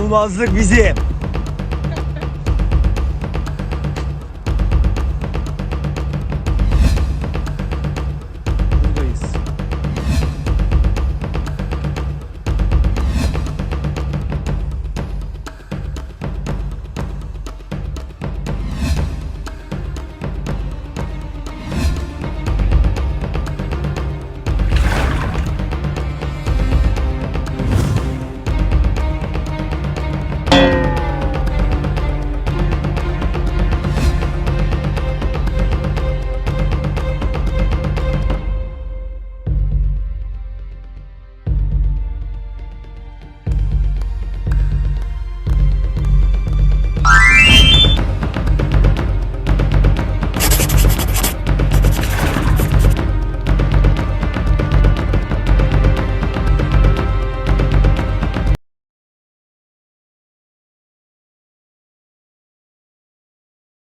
Dokunulmazlık bizim.